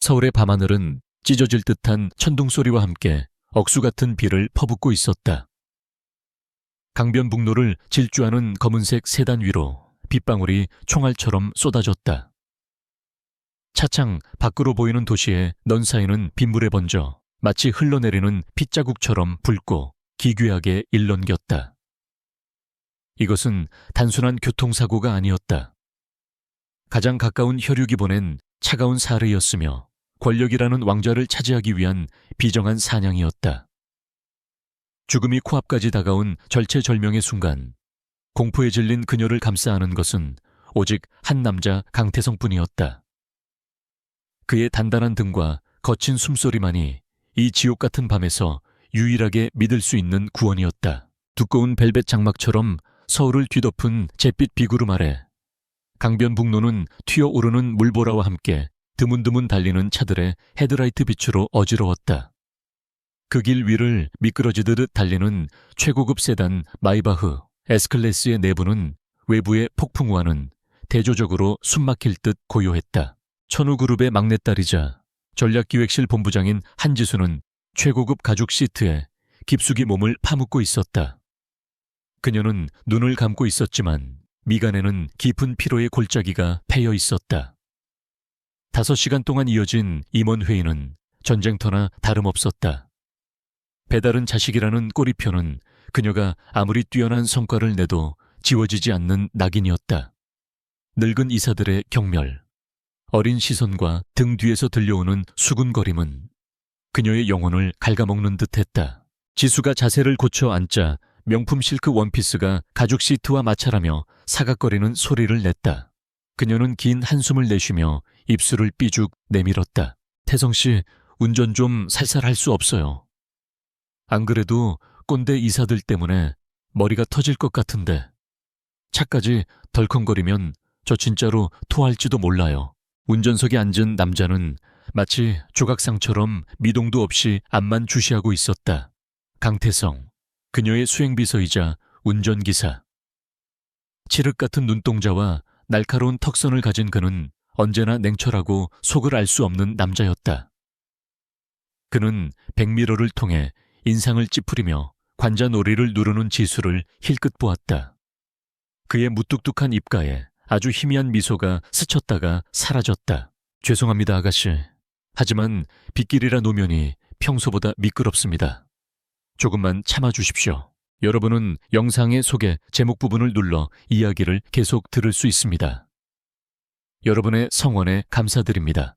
서울의 밤하늘은 찢어질 듯한 천둥 소리와 함께 억수 같은 비를 퍼붓고 있었다. 강변북로를 질주하는 검은색 세단 위로 빗방울이 총알처럼 쏟아졌다. 차창 밖으로 보이는 도시의 넌 사이는 빗물에 번져 마치 흘러내리는 핏자국처럼 붉고 기괴하게 일렁겼다. 이것은 단순한 교통사고가 아니었다. 가장 가까운 혈육이 보낸 차가운 사르였으며 권력이라는 왕좌를 차지하기 위한 비정한 사냥이었다. 죽음이 코앞까지 다가온 절체절명의 순간 공포에 질린 그녀를 감싸 안은 것은 오직 한 남자 강태성 뿐이었다. 그의 단단한 등과 거친 숨소리만이 이 지옥 같은 밤에서 유일하게 믿을 수 있는 구원이었다. 두꺼운 벨벳 장막처럼 서울을 뒤덮은 잿빛 비구름 아래 강변북로는 튀어오르는 물보라와 함께 드문드문 달리는 차들의 헤드라이트 빛으로 어지러웠다. 그 길 위를 미끄러지듯 달리는 최고급 세단 마이바흐 S클래스의 내부는 외부의 폭풍우와는 대조적으로 숨막힐 듯 고요했다. 천우그룹의 막내딸이자 전략기획실 본부장인 한지수는 최고급 가죽 시트에 깊숙이 몸을 파묻고 있었다. 그녀는 눈을 감고 있었지만 미간에는 깊은 피로의 골짜기가 패여 있었다. 다섯 시간 동안 이어진 임원회의는 전쟁터나 다름없었다. 배달은 자식이라는 꼬리표는 그녀가 아무리 뛰어난 성과를 내도 지워지지 않는 낙인이었다. 늙은 이사들의 경멸, 어린 시선과 등 뒤에서 들려오는 수군거림은 그녀의 영혼을 갉아먹는 듯 했다. 지수가 자세를 고쳐 앉자 명품 실크 원피스가 가죽 시트와 마찰하며 사각거리는 소리를 냈다. 그녀는 긴 한숨을 내쉬며 입술을 삐죽 내밀었다. 태성 씨, 운전 좀 살살 할 수 없어요. 안 그래도 꼰대 이사들 때문에 머리가 터질 것 같은데. 차까지 덜컹거리면 저 진짜로 토할지도 몰라요. 운전석에 앉은 남자는 마치 조각상처럼 미동도 없이 앞만 주시하고 있었다. 강태성, 그녀의 수행비서이자 운전기사. 칠흑 같은 눈동자와 날카로운 턱선을 가진 그는 언제나 냉철하고 속을 알 수 없는 남자였다. 그는 백미러를 통해 인상을 찌푸리며 관자놀이를 누르는 지수를 힐끗 보았다. 그의 무뚝뚝한 입가에 아주 희미한 미소가 스쳤다가 사라졌다. 죄송합니다, 아가씨. 하지만 빗길이라 노면이 평소보다 미끄럽습니다. 조금만 참아주십시오. 여러분은 영상의 속에 제목 부분을 눌러 이야기를 계속 들을 수 있습니다. 여러분의 성원에 감사드립니다.